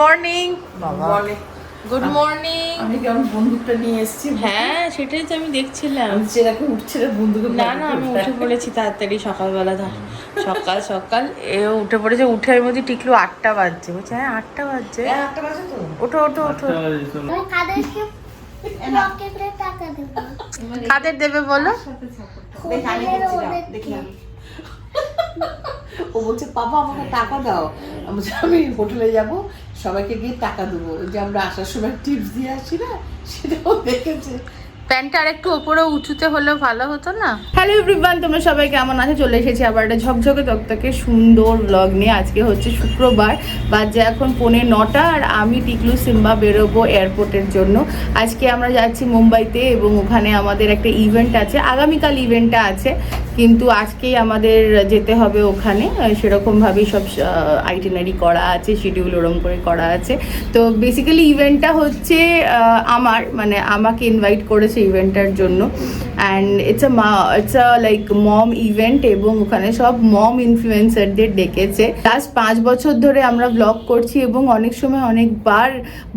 Morning বলে good morning আমি কেমন বন্দুকটা নিয়ে এসেছি? হ্যাঁ সেটাই তো আমি দেখছিলাম। আমি যেরকম উঠছে না বন্দুকের না না আমি উঠে পড়েছি তাড়াতাড়ি সকালবেলা ধর। সকাল সকাল এ উঠে পড়েছে উঠে আমি বলছি টিকলু আটটা বাজছে। বলছে হ্যাঁ আটটা বাজছে। হ্যাঁ, একটা বাজে তো। ওঠো ওঠো ওঠো। কাদের দেবে বলো? দেখি আমি দিচ্ছি না, দেখি আমি। ও বলছে পাপা আমাকে টাকা দাও। বলছি, আমি হোটেলে যাব সবাইকে গিয়ে টাকা দেবো। যে আমরা আসার সময় টিপস দিয়ে আসি না সেটাও দেখেছে। প্যান্টটা আর একটু ওপরে উঁচুতে হলেও ভালো হতো না? হ্যালো এভরিওয়ান, তোমরা সবাই কেমন আছে? চলে এসেছি আবার একটা ঝকঝকে তকতকে সুন্দর ব্লগ নিয়ে। আজকে হচ্ছে শুক্রবার, বাজে এখন পৌনে নটা আর আমি টিকলু সিম্বা বেরোবো এয়ারপোর্টের জন্য। আজকে আমরা যাচ্ছি মুম্বাইতে এবং ওখানে আমাদের একটা ইভেন্ট আছে। আগামীকাল ইভেন্টটা আছে, কিন্তু আজকেই আমাদের যেতে হবে ওখানে। সেরকমভাবেই সব আইটিনারি করা আছে শিডিউল ওরম করে করা আছে। তো বেসিক্যালি ইভেন্টটা হচ্ছে আমার মানে আমাকে ইনভাইট করেছে ইভেন্টটার জন্য। অ্যান্ড ইটস আ মা it's a like mom event এবং ওখানে সব মম ইনফ্লুয়েন্সারদের ডেকেছে। লাস্ট পাঁচ বছর ধরে আমরা ব্লগ করছি এবং অনেক সময় অনেকবার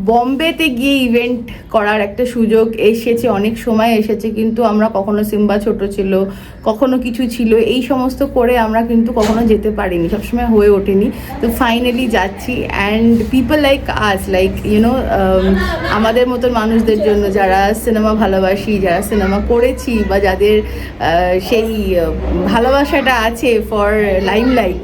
বম্বেতে গিয়ে ইভেন্ট করার একটা সুযোগ এসেছে, অনেক সময় এসেছে, কিন্তু আমরা কখনো সিম্বা ছোট ছিল, কখনো কিছু ছিল, এই সমস্ত করে আমরা কিন্তু কখনো যেতে পারিনি, সবসময় হয়ে ওঠেনি। তো ফাইনালি যাচ্ছি and people like us like you know আমাদের মতন মানুষদের জন্য যারা সিনেমা ভালোবাসি, যারা সিনেমা করেছি বা যাদের সেই ভালোবাসাটা আছে ফর লাইমলাইট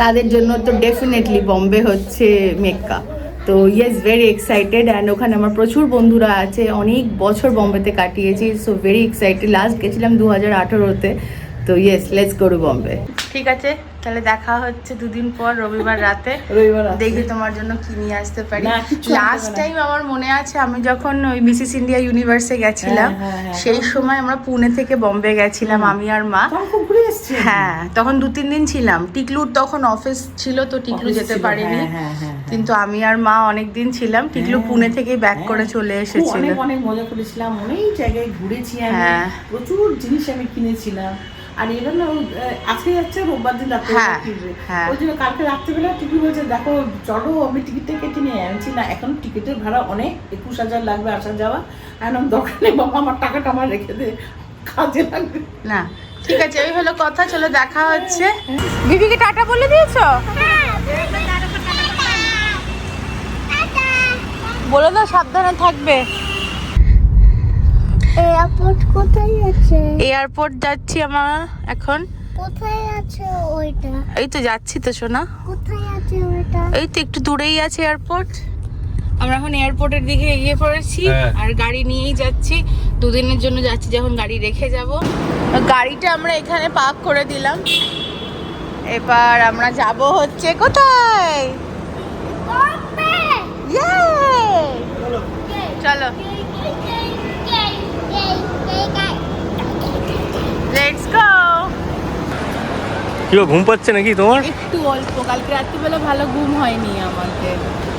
তাদের জন্য তো ডেফিনেটলি বম্বে হচ্ছে মেক্কা তো ইয়েস ভেরি এক্সাইটেড অ্যান্ড ওখানে আমার প্রচুর বন্ধুরা আছে। অনেক বছর বম্বেতে কাটিয়েছি সো ভেরি এক্সাইটেড লাস্ট গেছিলাম দু হাজার আঠেরোতে। তো yes let's go to Bombay ঠিক আছে তাহলে দেখা হচ্ছে দুদিন পর রবিবার রাতে। রবিবার। দেখি তোমার জন্য কি নিয়ে আসতে পারি। লাস্ট টাইম আমার মনে আছে আমি যখন ওই মিসিস ইন্ডিয়া ইউনিভার্সে গেছিলাম হ্যাঁ, হ্যাঁ, হ্যাঁ। সেই সময় আমরা পুনে থেকে বম্বে গেছিলাম আমি আর মা। হ্যাঁ তখন দু তিন দিন ছিলাম। টিকলুর তখন অফিস ছিল তো টিকলু যেতে পারিনি। কিন্তু আমি আর মা অনেক দিন ছিলাম টিকলু পুনে থেকে ব্যাক। করে চলে এসেছিল। অনেক অনেক মজা করেছিলাম অনেক জায়গায় ঘুরেছি হ্যাঁ। প্রচুর জিনিস আমি কিনেছিলাম। আর এবার না ওই, আজকে যাচ্ছে রোববার দিন রাত্রে হ্যাঁ, ফিরবে। হ্যাঁ। ওই জন্য কালকে রাত্রেবেলা টিকিট বলছে দেখো চলো আমি টিকিটটা কেটে নিয়ে আনছি। না এখন টিকিটের ভাড়া অনেক একুশ হাজার লাগবে আসা যাওয়া। এখন দরকার নেই বাবা আমার টাকাটা আমার রেখে দে কাজে লাগবে। না ঠিক আছে ওই হলো কথা চলো দেখা হচ্ছে। বিবিকে টাটা বলে দিয়েছ? বলে দাও সাবধানে থাকবে। এয়ারপোর্ট কোথায় আছে? এয়ারপোর্ট যাচ্ছি আমার এখন। কোথায় আছে ওইটা? এই তো যাচ্ছি তো শোনা কোথায় আছে ওইটা? এই তো একটু দূরেই আছে এয়ারপোর্ট আমরা এখন এয়ারপোর্টের দিকে এগিয়ে পড়েছি হ্যাঁ। আর গাড়ি নিয়েই যাচ্ছি। দুদিনের জন্য যাচ্ছি যখন গাড়ি রেখে যাব। গাড়িটা আমরা এখানে পার্ক করে দিলাম। এবার আমরা যাব হচ্ছে কোথায়? Yay! চলো লেটস গো কি ঘুম পাচ্ছে নাকি তোমার? একটু অল্প কালকে রাত্রিবেলা ভালো ঘুম হয়নি আমাকে।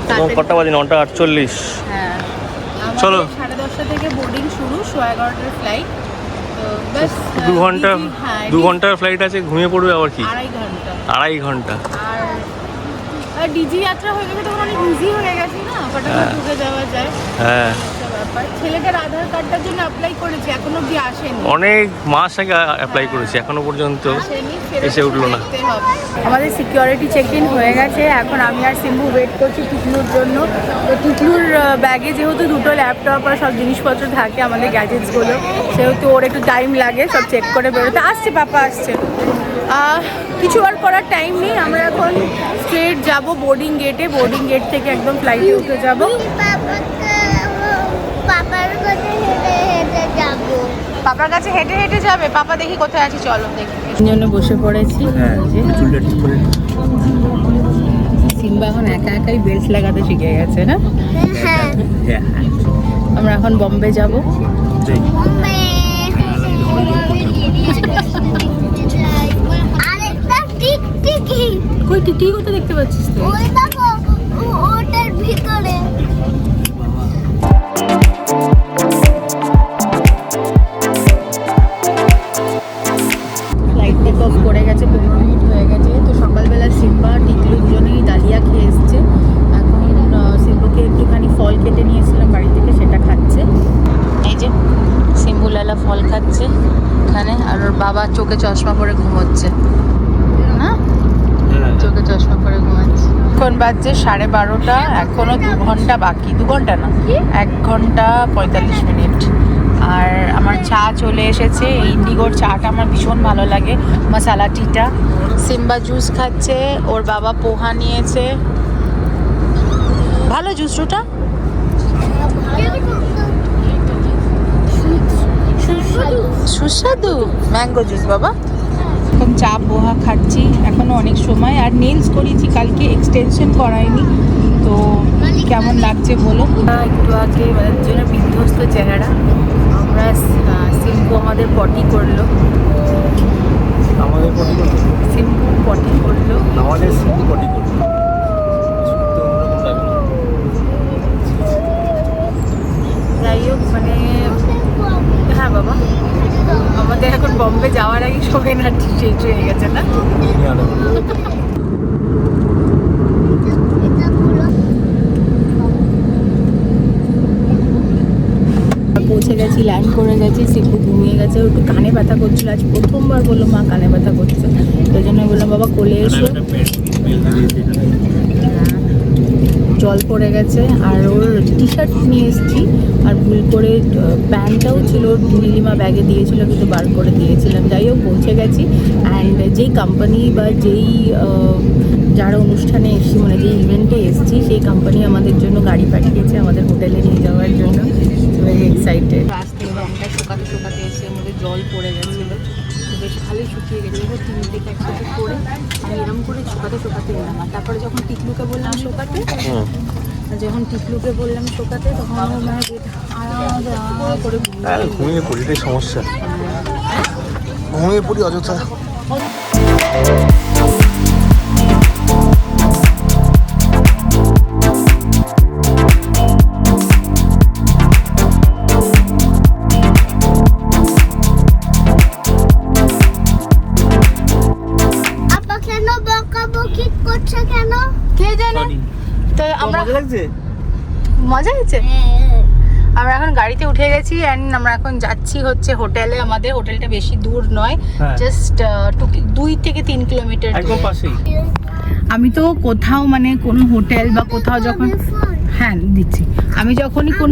তোমার কটা বাজে? নটা আটচল্লিশ। হ্যাঁ চলো। সাড়ে দশটা থেকে বোর্ডিং শুরু সোয়া এগারোটার ফ্লাইট দু ঘণ্টা হ্যাঁ, দু ঘণ্টার ফ্লাইট আছে ঘুমিয়ে পড়বে আবার কি? আড়াই ঘণ্টা। আড়াই ঘণ্টা। আর ডিজি যাত্রা হয়ে গেছে তখন অনেক ইজি হয়ে গেছে না? ফটাফট হ্যাঁ। ঢুকে যাওয়া যায়। হ্যাঁ। ব্যাপার ছেলেটার আধার কার্ডটার জন্য অ্যাপ্লাই করেছি এখনও অব্দি আসেনি। অনেক মাস আগে অ্যাপ্লাই করেছি এখনও পর্যন্ত এসে উঠল না। আমাদের সিকিউরিটি চেক ইন হয়ে গেছে এখন আমি আর সিম্বু ওয়েট করছি টিকলুর জন্য। তো টিকলুর ব্যাগে যেহেতু দুটো ল্যাপটপ আর সব জিনিসপত্র থাকে আমাদের গ্যাজেটসগুলো সেহেতু ওর একটু টাইম লাগে সব চেক করে বেরোতে। আসছে পাপা আসছে। কিছু আর করার টাইম নেই আমরা এখন স্ট্রেট যাব বোর্ডিং গেটে বোর্ডিং গেট থেকে একদম ফ্লাইটে উঠে যাব। পাপার কাছে হেঁটে হেঁটে যাব। পাপার কাছে হেঁটে হেঁটে যাবে? পাপা দেখি কোথায় আছে চলো দেখি। জন্য বসে পড়েছি। যে সিম্বা এখন একা একাই বেল্ট লাগাতে শিখে গেছে না? হ্যাঁ। আমরা এখন বম্বে যাব। কই টিটি কোথায় দেখতে পাচ্ছিস তুই? ওই দেখো ওটার ভিতরে। চোখে চশমা পরে ঘুমোচ্ছে। না? হ্যাঁ। চোখে চশমা পরে ঘুমাচ্ছে। এখন বাজছে সাড়ে বারোটা এখনও দু ঘণ্টা বাকি। দু ঘণ্টা না এক ঘণ্টা পঁয়তাল্লিশ মিনিট। আর আমার চা চলে এসেছে ইন্ডিগোর চাটা আমার ভীষণ ভালো লাগে মশালা টিটা। সিম্বা জুস খাচ্ছে ওর বাবা পোহা নিয়েছে। ভালো জুস সুস্বাদু। ম্যাঙ্গো জুস বাবা। এখন চা পোহা খাচ্ছি। এখনও অনেক সময়। আর নেলস করিয়েছি কালকে এক্সটেনশন করাইনি। তো কেমন লাগছে বলো? একটু আগে আমাদের জন্য বিধ্বস্ত চেহারা। আমরা সিম্পু আমাদের পটি করল। আমাদের পটি করতে সিম্পু পটি করল। আমাদের সিম্পল পটি করতে বম্বে যাওয়ার আগে সবাই না শেষ হয়ে গেছে, না? পৌঁছে গেছি ল্যান্ড করে গেছি সিম্পু ঘুমিয়ে গেছে, একটু কানে ব্যথা করছিল, আজ প্রথমবার বলল মা কানে ব্যথা করছে ওই জন্য বললাম, বাবা, কোলে এসো। জল পড়ে গেছে, আর ওর টি শার্ট নিয়ে এসেছি। আর ভুল করে প্যান্টটাও ছিল নীলিমা ব্যাগে দিয়েছিল, কিন্তু বার করে দিয়েছিলাম। যাই হোক, পৌঁছে গেছি। অ্যান্ড যেই কোম্পানি বা যেই যারা অনুষ্ঠানে এসেছি মানে যেই ইভেন্টে এসেছি, সেই কোম্পানি আমাদের জন্য গাড়ি পাঠিয়েছে, আমাদের হোটেলে নিয়ে যাওয়ার জন্য। ভেরি এক্সাইটেড রাস্তায় রংটা শুকাতে শুকাতে এসে আমাদের জল পড়ে গেছিল। বেশ ভালোই শুকিয়ে গেছে। এবার তিন থেকে একসাথে করে আমি এরম করে শুকাতে শুকাতে নিলাম আর তারপরে যখন টিকলুকে বললাম শোকাতে যখন টিকলুকে বললাম শোকাতে তখন আমার মানে করে আর ঘুমিয়ে পড়ি সমস্যা। ঘুমিয়ে পড়ি অযথা। মজা হয়েছে? আমরা এখন গাড়িতে উঠে গেছি অ্যান্ড আমরা এখন যাচ্ছি হচ্ছে হোটেলে। আমাদের হোটেলটা বেশি দূর নয় হ্যাঁ। জাস্ট দুই থেকে তিন কিলোমিটার একদম পাশেই। আমি তো কোথাও মানে কোনো হোটেল বা কোথাও যখন হ্যাঁ দিচ্ছি। আমি যখনই কোন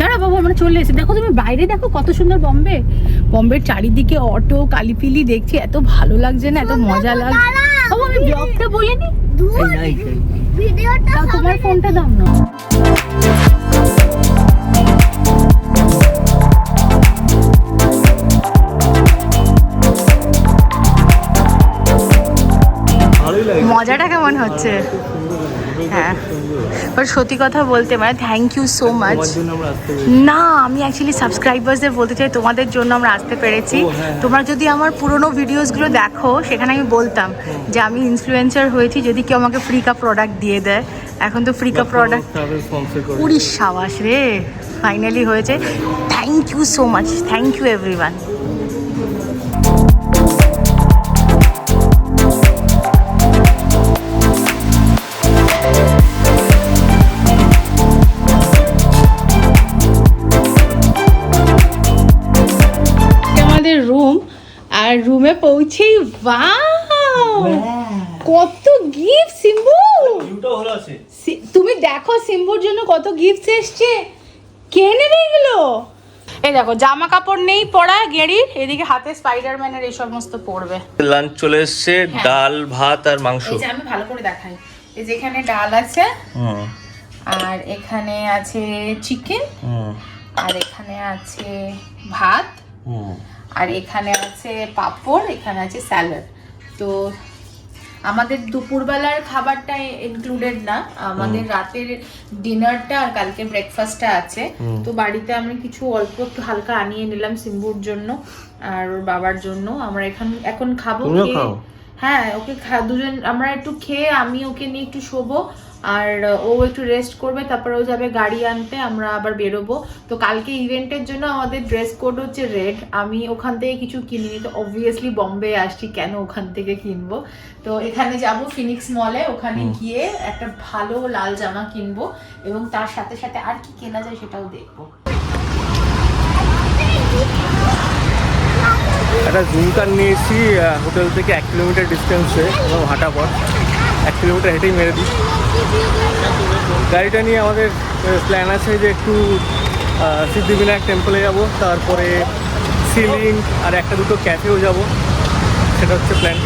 দাঁড়া বাবু আমরা চলে এসে দেখো তুমি বাইরে দেখো কত সুন্দর বম্বে। বম্বের চারিদিকে অটো কালিপিলি দেখছি এত ভালো লাগছে না এত মজা লাগছে। বাবু আমি ব্লগটা বলিনি। ভিডিওটা তোমার ফোনটা দাও না। মজাটা কেমন হচ্ছে? হ্যাঁ। বাট সত্যি কথা বলতে মানে থ্যাংক ইউ সো মাচ। না আমি অ্যাকচুয়ালি সাবস্ক্রাইবার্সদের বলতে চাই তোমাদের জন্য আমরা আসতে পেরেছি। হ্যাঁ, হ্যাঁ। তোমরা যদি আমার পুরোনো ভিডিওসগুলো দেখো সেখানে আমি বলতাম যে আমি ইনফ্লুয়েন্সার হয়েছি যদি কেউ আমাকে ফ্রি কা প্রোডাক্ট দিয়ে দেয়। এখন তো ফ্রি কা প্রোডাক্ট তাদের sponsor করে। উড়িষ সাবাস রে ফাইনালি হয়েছে। Thank you so much thank you everyone আর রুমে পৌঁছেই ওয়াও কত গিফট সিম্বু! তুমি দেখো সিম্বুর জন্য কত গিফট এসছে। কে নেবে এগুলো? এই দেখো জামা কাপড় নেই পরা গেড়ির এদিকে হাতে স্পাইডারম্যানের এই সমস্ত পড়বে। লাঞ্চ চলে এসছে ডাল ভাত আর মাংস। এই যে আমি ভালো করে দেখাই। এই যে এখানে ডাল আছে হুম। আর এখানে আছে চিকেন আর এখানে আছে ভাত আর এখানে আছে পাঁপড় এখানে আছে স্যালাড। তো আমাদের দুপুরবেলার খাবারটা ইনক্লুডেড না। আমাদের রাতের ডিনারটা আর কালকে ব্রেকফাস্টটা আছে। তো বাড়িতে আমি কিছু অল্প একটু হালকা আনিয়ে নিলাম সিম্বুর জন্য আর ওর বাবার জন্য। আমরা এখন এখন খাব হ্যাঁ ওকে দুজন আমরা একটু খেয়ে আমি ওকে নিয়ে একটু শোবো। আর ও একটু রেস্ট করবে তারপর ও যাবে গাড়ি আনতে আমরা আবার বেরোবো। তো কালকে ইভেন্টের জন্য আমাদের ড্রেস কোড হচ্ছে রেড আমি ওখান থেকে কিছু কিনিনি তো অবভিয়াসলি বম্বে আসছি কেন ওখান থেকে কিনবো? তো এখানে যাব ফিনিক্স মলে ওখানে গিয়ে একটা ভালো লাল জামা কিনবো এবং তার সাথে সাথে আর কি কেনা যায় সেটাও দেখব। একটা জুমকার নিয়েছি হোটেল থেকে এক কিলোমিটার ডিস্টেন্সে এবং হাঁটা পথ। এক কিলোমিটার হেঁটেই মেরে দিই। গাড়িটা নিয়ে আমাদের প্ল্যান আছে যে একটু সিদ্ধিবিনায়ক টেম্পলে যাব তারপরে সিলিং আর একটা দুটো ক্যাফেও যাব। সেটা হচ্ছে প্ল্যান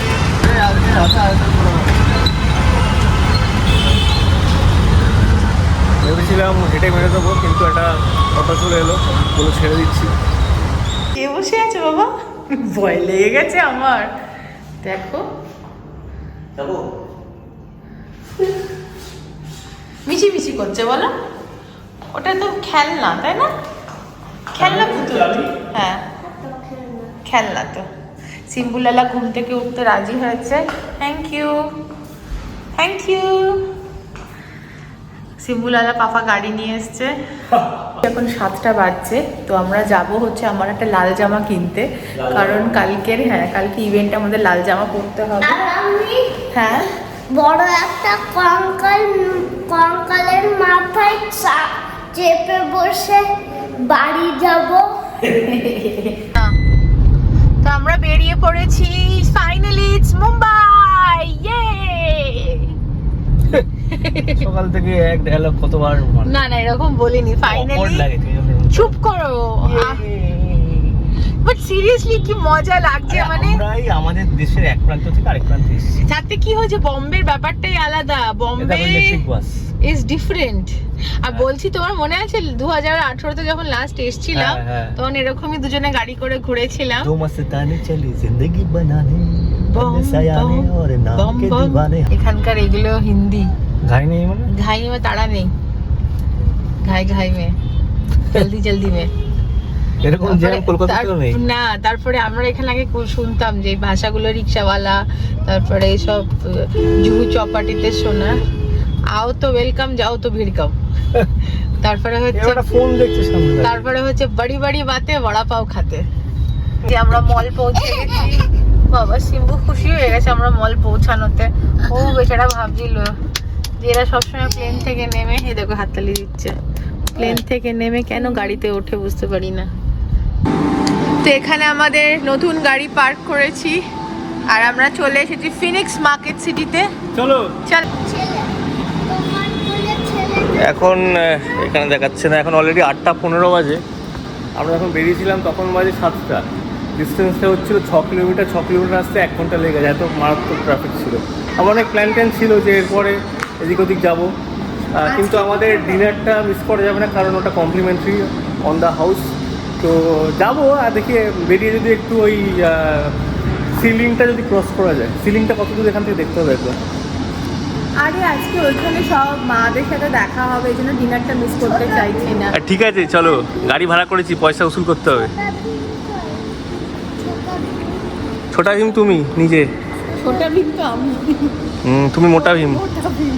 ভেবেছিলাম হেঁটে মেরে দেবো কিন্তু একটা অটো চলে এলো বলে ছেড়ে দিচ্ছি। কে বসে আছে বাবা? ভয় লেগে গেছে আমার। দেখো। যাব। মিছি মিছি করছে বলো। ওটা তো খেলনা তাই না? খেলনা পুতুল। হ্যাঁ। খেলনা তো। সিম্বুলালা ঘুম থেকে উঠতে রাজি হয়েছে। থ্যাংক ইউ থ্যাংক ইউ সিম্বুলালা পাপা গাড়ি নিয়ে এসছে। এখন সাতটা বাজছে তো আমরা যাব হচ্ছে আমার একটা লাল জামা কিনতে। কারণ কালকের হ্যাঁ কালকে ইভেন্টে আমাদের লাল জামা পরতে হবে। হ্যাঁ। বড় একটা কঙ্কাল কঙ্কালের মাথায় চা- চেপে বসে বাড়ি যাব। তো আমরা বেরিয়ে পড়েছি ফাইনালি ইটস মুম্বাই ইয়ে সকাল থেকে এক ডায়লগ কতবার না না এরকম বলিনি ফাইনালি চুপ করো বাট সিরিয়াসলি কি মজা লাগছে মানে? আমরাই আমাদের দেশের এক প্রান্ত থেকে আরেক প্রান্তে এসেছি। তাতে কি হয়েছে বম্বের ব্যাপারটাই আলাদা। বম্বে ইজ ডিফারেন্ট আর হ্যাঁ। বলছি তোমার মনে আছে দু হাজার আঠারোতে যখন লাস্ট এসেছিলাম হ্যাঁ, হ্যাঁ। তখন এরকমই দুজনে গাড়ি করে ঘুরেছিলাম। দু মাসে তানে চলি জিন্দগি বানানে এখানকার এগুলো হিন্দি। ঘাই নেই মানে? ঘাই মে মানে তাড়া নেই। ঘাই ঘাই মে জলদি জলদি মে এরকম জ্যাম তারপরে- কলকাতাতেও নেই। না তারপরে আমরা এখানে আগে কু- শুনতাম যে ভাষাগুলো রিক্সাওয়ালা তারপরে আহ, জুহু চপাটিতে শোনা। আও তো ওয়েলকাম যাও তো তারপরে হচ্ছে ফোন দেখছে সামনে তারপরে হচ্ছে বড়ি বড়ি বাতে বড়া পাও খাতে। যে আমরা মল পৌঁছে গেছি। বাবা সিম্বু খুশি হয়ে গেছে আমরা মল পৌঁছানোতে। ও বেচারা ভাবছিল যে এরা সবসময় প্লেন থেকে নেমে এই দেখো হাততালি দিচ্ছে। প্লেন থেকে নেমে কেন গাড়িতে ওঠে বুঝতে পারি না। তো এখানে আমাদের নতুন গাড়ি পার্ক করেছি আর আমরা চলে এসেছি ফিনিক্স মার্কেট সিটিতে চলো। চল। এখন এখানে দেখাচ্ছে না এখন অলরেডি আটটা পনেরো বাজে। আমরা যখন বেরিয়েছিলাম তখন বাজে সাতটা। ডিস্টেন্সটা হচ্ছিল ছ কিলোমিটার ছ কিলোমিটার আসতে এক ঘণ্টা লেগে যায় এত মারাত্মক ট্রাফিক ছিল। আমার অনেক প্ল্যান ট্যান ছিল যে এরপরে এদিক ওদিক যাব। কিন্তু আমাদের ডিনারটা মিস করা যাবে না কারণ ওটা কমপ্লিমেন্টারি অন দ্য হাউস তো যাব আর দেখি বেরিয়ে যদি একটু ওই সিলিংটা যদি ক্রস করা যায়। সিলিংটা কত দূর এখান থেকে দেখতে হবে একদম আরে আজকে ওইখানে সব মাদের সাথে দেখা হবে এই জন্য ডিনারটা মিস করতে চাইছি না। ঠিক আছে চলো গাড়ি ভাড়া করেছি পয়সা উসুল করতে হবে। ছোটা ভীম তুমি নিজে? ছোটা কিন্তু আমি। হুম, তুমি মোটা ভীম। মোটা ভীম।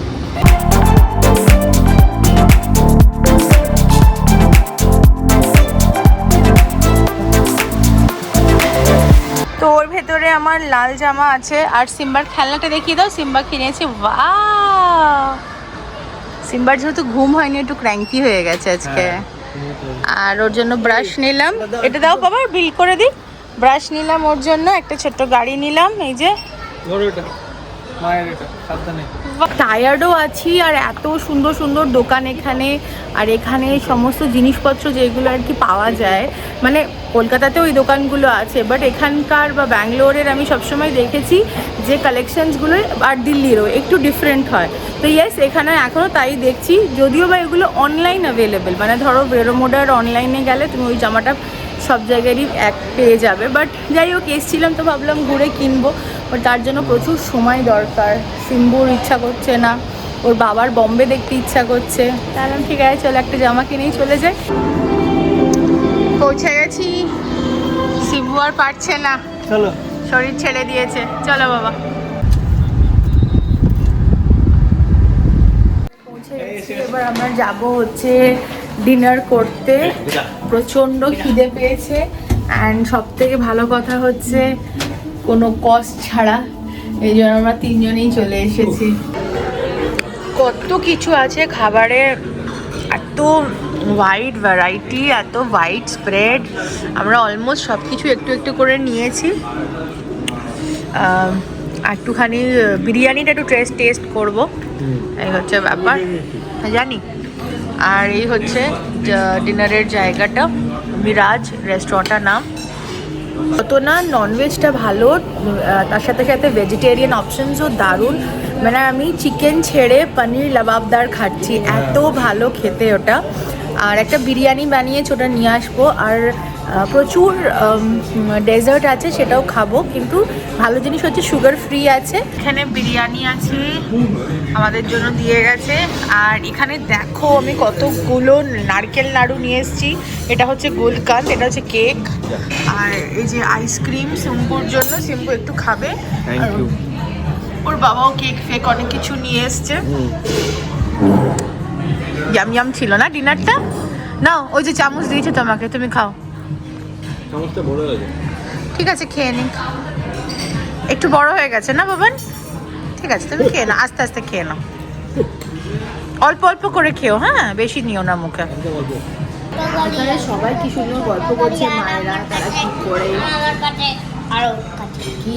আমার লাল জামা আছে। আর সিম্বার খেলনাটা দেখিয়ে দাও। সিম্বা কিনেছে। বা সিম্বার যেহেতু ঘুম হয়নি একটু ক্র্যাঙ্কি হয়ে গেছে আজকে। আর ওর জন্য ব্রাশ নিলাম। এটা দাও বাবা বিল করে দিই। ব্রাশ নিলাম ওর জন্য একটা ছোট্ট গাড়ি নিলাম এই যে। মায়ের এটা সাবধানে। টায়ার্ডও আছি আর এত সুন্দর সুন্দর দোকান এখানে। আর এখানে সমস্ত জিনিসপত্র যেগুলো আর কি পাওয়া যায়। মানে কলকাতাতেও ওই দোকানগুলো আছে বাট এখানকার বা ব্যাঙ্গালোরের আমি সবসময় দেখেছি যে কালেকশনসগুলো আর দিল্লিরও একটু ডিফারেন্ট হয়। তো ইয়েস এখানে এখনও তাই দেখছি। যদিও বা এগুলো অনলাইন অ্যাভেলেবেল মানে ধরো বেরোমোডার অনলাইনে গেলে তুমি ওই জামাটা সব জায়গারই এক পেয়ে যাবে। বাট যাই হোক, এসছিলাম তো ভাবলাম ঘুরে কিনবো। তার জন্য প্রচুর সময় দরকার। সিম্বুর ইচ্ছা করছে না ওর বাবার বম্বে দেখতে ইচ্ছা করছে। তাহলে ঠিক আছে চলো একটা জামা কিনেই চলে যাই। পৌঁছে গেছি। শিবু আর পারছে না। চলো। শরীর ছেড়ে দিয়েছে। চলো বাবা। পৌঁছে গেছি। এবার আমরা যাব হচ্ছে ডিনার করতে। প্রচণ্ড খিদে পেয়েছে। অ্যান্ড সব থেকে ভালো কথা হচ্ছে কোনো কস্ট ছাড়া এই জন্য আমরা তিনজনেই চলে এসেছি। কত কিছু আছে খাবারে এত হোয়াইট ভ্যারাইটি এত হোয়াইট স্প্রেড আমরা অলমোস্ট সব কিছু একটু একটু করে নিয়েছি। একটুখানি বিরিয়ানিটা একটু টেস্ট টেস্ট করব। এই হচ্ছে ব্যাপার। হ্যাঁ, জানি। আর এই হচ্ছে ডিনারের জায়গাটা। মিরাজ রেস্টুরেন্টটার নাম। কত না ননভেজটা ভালো তার সাথে সাথে ভেজিটেরিয়ান অপশানসও দারুণ। মানে আমি চিকেন ছেড়ে পনির লবাবদার খাচ্ছি এত ভালো খেতে ওটা। আর একটা বিরিয়ানি বানিয়েছি ওটা নিয়ে আসব। আর প্রচুর ডেজার্ট আছে সেটাও খাব। কিন্তু ভালো জিনিস হচ্ছে সুগার ফ্রি আছে। এখানে বিরিয়ানি আছে আমাদের জন্য দিয়ে গেছে। আর এখানে দেখো আমি কতগুলো নারকেল নাড়ু নিয়ে এসেছি। এটা হচ্ছে গুলকান্দ এটা হচ্ছে কেক আর এই যে আইসক্রিম সিম্পুর জন্য সিম্পু একটু খাবে। ওর বাবাও কেক ফেক অনেক কিছু নিয়ে এসছে। ইয়াম ইয়াম ছিল না ডিনারটা না ওই যে চামচ দিয়েছে তোমাকে তুমি খাও। চামচটা বড় হয়েছে ঠিক আছে খেয়ে নি একটু বড় হয়ে গেছে না বাবান ঠিক আছে তুমি খেয়ে নাও আস্তে আস্তে খেয়ে নাও। অল্প অল্প করে খেও হ্যাঁ? বেশি নিও না মুখে। এখানে সবাই কি সুন্দর গল্প করছে মায়েরা তারা কি করে কি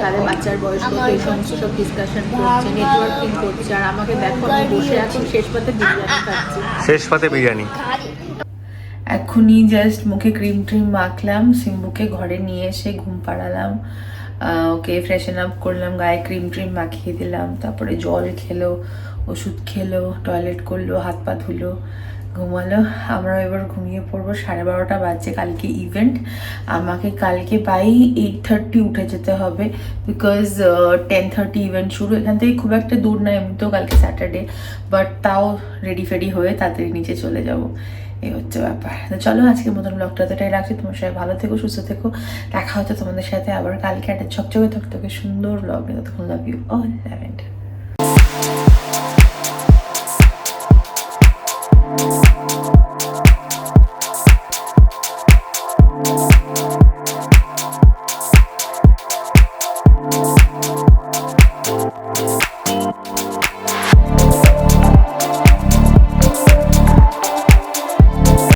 তাদের বাচ্চার বয়স কত এই সমস্ত সব ডিসকাশন করছে নেটওয়ার্কিং করছে আর আমাকে দেখো আমি বসে এখন শেষ পাতে বিরিয়ানি খাচ্ছি। শেষ পাতে বিরিয়ানি। এখনই জাস্ট মুখে ক্রিম ট্রিম মাখলাম, সিম্বুকে ঘরে নিয়ে এসে ঘুম পাড়ালাম। ওকে ফ্রেশন আপ করলাম, গায়ে ক্রিম ট্রিম মাখিয়ে দিলাম। তারপরে জল খেলো, ওষুধ খেলো টয়লেট করল, হাত পা ধুলো। ঘুমালো আমরা এবার ঘুমিয়ে পড়ব সাড়ে বারোটা বাজছে কালকে ইভেন্ট আমাকে কালকে বাই এইট থার্টি উঠে যেতে হবে বিকজ টেন থার্টি ইভেন্ট শুরু। এখান থেকে খুব একটা দূর না এমনিতেও কালকে স্যাটারডে বাট তাও রেডি ফেডি হয়ে তাড়াতাড়ি নিচে চলে যাব। এই হচ্ছে ব্যাপার। তো চলো আজকের মতন ব্লগটা এতটাই রাখছি। তোমার সবাই ভালো থেকো, সুস্থ থেকো। দেখা হচ্ছে তোমাদের সাথে আবার কালকে। একটা ঝকঝকে থকথকে সুন্দর ব্লগ ততক্ষণ লাভ ইউ অল ল্যাভেন্ডার